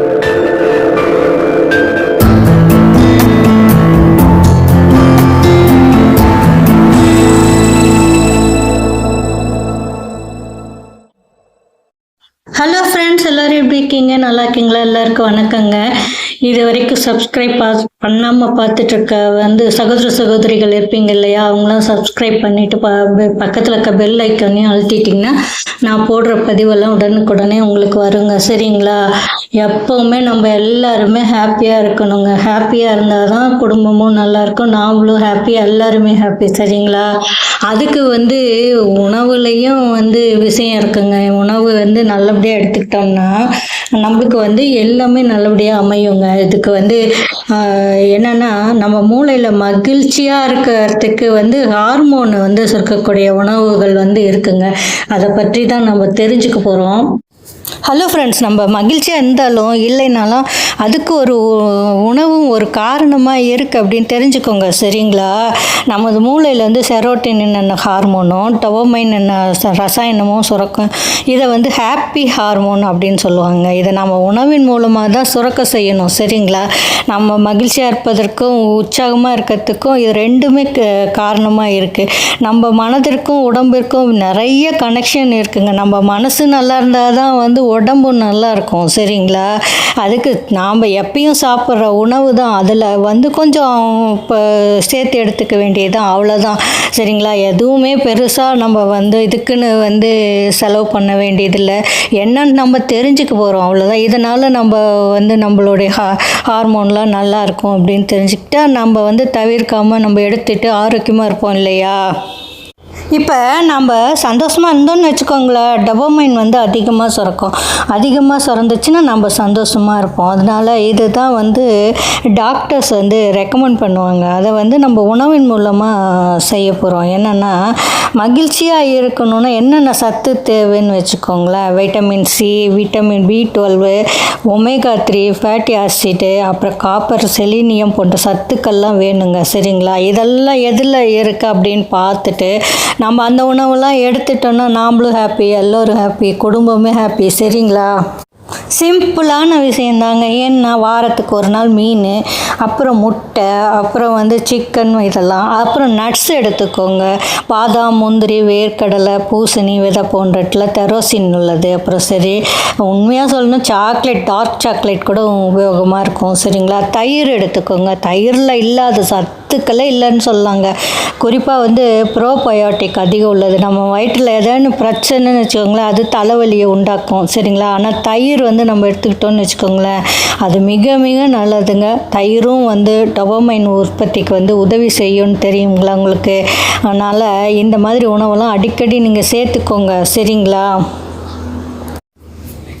Hello friends எல்லோரும் எப்படி இருக்கீங்க? நல்லா இருக்கீங்களா? எல்லாருக்கும் வணக்கங்க. இது வரைக்கும் சப்ஸ்கிரைப் பா பண்ணாமல் பார்த்துட்டு இருக்க வந்து சகோதர சகோதரிகள் இருப்பீங்க இல்லையா? அவங்களாம் சப்ஸ்கிரைப் பண்ணிட்டு ப பக்கத்தில் இருக்க பெல் ஐக்கானையும் அழுத்திட்டிங்கன்னா நான் போடுற பதிவெல்லாம் உடனுக்குடனே உங்களுக்கு வருங்க. சரிங்களா? எப்போவுமே நம்ம எல்லாருமே ஹாப்பியாக இருக்கணுங்க. ஹாப்பியாக இருந்தால் தான் குடும்பமும் நல்லா இருக்கும் நாமளும் ஹாப்பி எல்லாருமே ஹாப்பி சரிங்களா? அதுக்கு வந்து உணவுலையும் வந்து விஷயம் இருக்குங்க. உணவு வந்து நல்லபடியாக எடுத்துக்கிட்டோம்னா நம்மளுக்கு வந்து எல்லாமே நல்லபடியாக அமையுங்க. இதுக்கு வந்து என்னன்னா நம்ம மூளையில் மகிழ்ச்சியாக இருக்கிறதுக்கு வந்து ஹார்மோன் வந்து சுரக்கக்கூடிய உணவுகள் வந்து இருக்குங்க. அதை பற்றி தான் நம்ம தெரிஞ்சுக்க போகிறோம் ஹலோ ஃப்ரெண்ட்ஸ் நம்ம மகிழ்ச்சியாக இருந்தாலும் இல்லைனாலும் அதுக்கு ஒரு உணவும் ஒரு காரணமாக இருக்குது அப்படின்னு தெரிஞ்சுக்கோங்க சரிங்களா? நமது மூளையில் வந்து செரோட்டின் என்ன ஹார்மோனும் டொபமைன் என்ன ரசாயனமும் சுரக்கும் இதை வந்து ஹாப்பி ஹார்மோன் அப்படின்னு சொல்லுவாங்க. இதை நம்ம உணவின் மூலமாக தான் சுரக்க செய்யணும் சரிங்களா? நம்ம மகிழ்ச்சியாக இருப்பதற்கும் உற்சாகமாக இருக்கிறதுக்கும் இது ரெண்டுமே காரணமாக இருக்குது நம்ம மனதிற்கும் உடம்பிற்கும் நிறைய கனெக்ஷன் இருக்குங்க. நம்ம மனசு நல்லா இருந்தால் தான் வந்து உடம்பும் நல்லாயிருக்கும் சரிங்களா? அதுக்கு நாம் எப்பயும் சாப்பிட்ற உணவு தான். அதில் வந்து கொஞ்சம் இப்போ சேர்த்து எடுத்துக்க வேண்டியதுதான். அவ்வளோதான் சரிங்களா? எதுவுமே பெருசாக நம்ம வந்து இதுக்குன்னு வந்து செலவு பண்ண வேண்டியதில்லை. என்னன்னு நம்ம தெரிஞ்சுக்க போகிறோம் அவ்வளோதான் இதனால் நம்ம வந்து நம்மளுடைய ஹா ஹார்மோன்லாம் நல்லாயிருக்கும் அப்படின்னு தெரிஞ்சுக்கிட்டா நம்ம வந்து தவிர்க்காமல் நம்ம எடுத்துகிட்டு ஆரோக்கியமாக இருப்போம் இல்லையா? இப்போ நம்ம சந்தோஷமாக இருந்தோம்னு வச்சுக்கோங்களேன் டபோமைன் வந்து அதிகமாக சுரக்கும். அதிகமாக சுரந்துச்சுன்னா நம்ம சந்தோஷமாக இருப்போம். அதனால் இதுதான் வந்து டாக்டர்ஸ் வந்து ரெக்கமெண்ட் பண்ணுவாங்க. அதை வந்து நம்ம உணவின் மூலமாக செய்ய போகிறோம் என்னென்னா மகிழ்ச்சியாக இருக்கணும்னா என்னென்ன சத்து தேவைன்னு வச்சுக்கோங்களேன். Vitamin C vitamin B twelve omega three fatty acid அப்புறம் காப்பர் செலினியம் போன்ற சத்துக்கள்லாம் வேணுங்க. சரிங்களா? இதெல்லாம் எதில் இருக்குது அப்படின்னு பார்த்துட்டு நம்ம அந்த உணவெல்லாம் எடுத்துட்டோம்னா நாமளும் ஹாப்பி எல்லோரும் ஹாப்பி குடும்பமே ஹாப்பி சரிங்களா? சிம்பிளான விஷயந்தாங்க. ஏன்னா வாரத்துக்கு ஒரு நாள் மீன் அப்புறம் முட்டை அப்புறம் வந்து சிக்கன் இதெல்லாம். அப்புறம் நட்ஸ் எடுத்துக்கோங்க. பாதாம் முந்திரி வேர்க்கடலை பூசணி விதை போன்றட்டில் தெரோசின் உள்ளது. அப்புறம் சரி உண்மையாக சொல்லணும் சாக்லேட் டார்க் சாக்லேட் கூட உபயோகமாக இருக்கும். சரிங்களா? தயிர் எடுத்துக்கோங்க. தயிரில் இல்லாத சத்துக்களே இல்லைன்னு சொல்லாங்க. குறிப்பாக வந்து ப்ரோபயோட்டிக் அதிகம் உள்ளது. நம்ம வயிற்றில் ஏதாவது பிரச்சனைன்னு வச்சுக்கோங்களேன் அது தலைவலியை உண்டாக்கும். சரிங்களா? ஆனால் தயிர் வந்து நம்ம எடுத்துக்கிட்டோம்னு வச்சுக்கோங்களேன். அது மிக மிக நல்லதுங்க. தயிரும் வந்து டொபமைன் உற்பத்திக்கு வந்து உதவி செய்யும்னு தெரியுங்களா உங்களுக்கு? அதனால் இந்த மாதிரி உணவெல்லாம் அடிக்கடி நீங்கள் சேர்த்துக்கோங்க. சரிங்களா?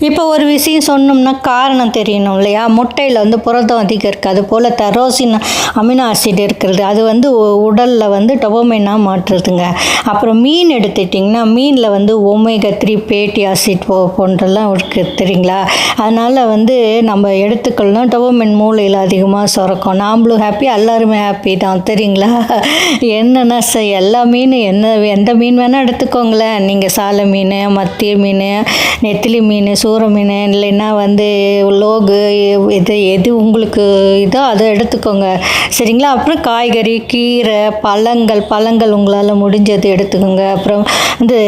இப்போ ஒரு விஷயம் சொன்னோம்னா காரணம் தெரியணும் இல்லையா? முட்டையில் வந்து புரதம் அதிகம் இருக்குது அது போல் தரோசின் அமினோ ஆசிட் இருக்கிறது. அது வந்து உடலில் வந்து டொபமைனாக மாற்றுதுங்க. அப்புறம் மீன் எடுத்துட்டிங்கன்னா மீனில் வந்து ஒமேகா த்ரீ பேட்டி ஆசிட் போ போன்றெல்லாம் இருக்குது தெரியுங்களா? அதனால் வந்து நம்ம எடுத்துக்கள்னா டொபமைன் மூளையில் அதிகமாக சுரக்கும். நாம்ளும் ஹாப்பி எல்லாருமே ஹாப்பி தான். தெரியுங்களா? என்னென்னா ச எல்லா மீன் என்ன எந்த மீன் வேணால் எடுத்துக்கோங்களேன். நீங்கள் சாலை மீன் மத்திய மீன் நெத்திலி மீன் சூற மீன் இல்லைன்னா வந்து லோகு இது எது உங்களுக்கு இதோ அதை எடுத்துக்கோங்க. சரிங்களா? அப்புறம் காய்கறி கீரை பழங்கள் பழங்கள் உங்களால் முடிஞ்சது எடுத்துக்கோங்க. அப்புறம் வந்து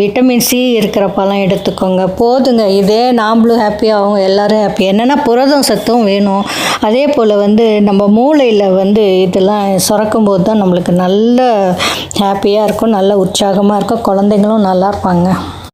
விட்டமின் சி இருக்கிற பழம் எடுத்துக்கோங்க. போதுங்க. இதே நாம்ளும் ஹாப்பியாகவும் எல்லோரும் ஹாப்பி என்னென்னா புரதம் சத்தும் வேணும். அதே போல் வந்து நம்ம மூளையில் வந்து இதெல்லாம் சுரக்கும் போது தான் நம்மளுக்கு நல்ல ஹாப்பியாக இருக்கும். நல்ல உற்சாகமாக இருக்கும். குழந்தைங்களும் நல்லா இருப்பாங்க.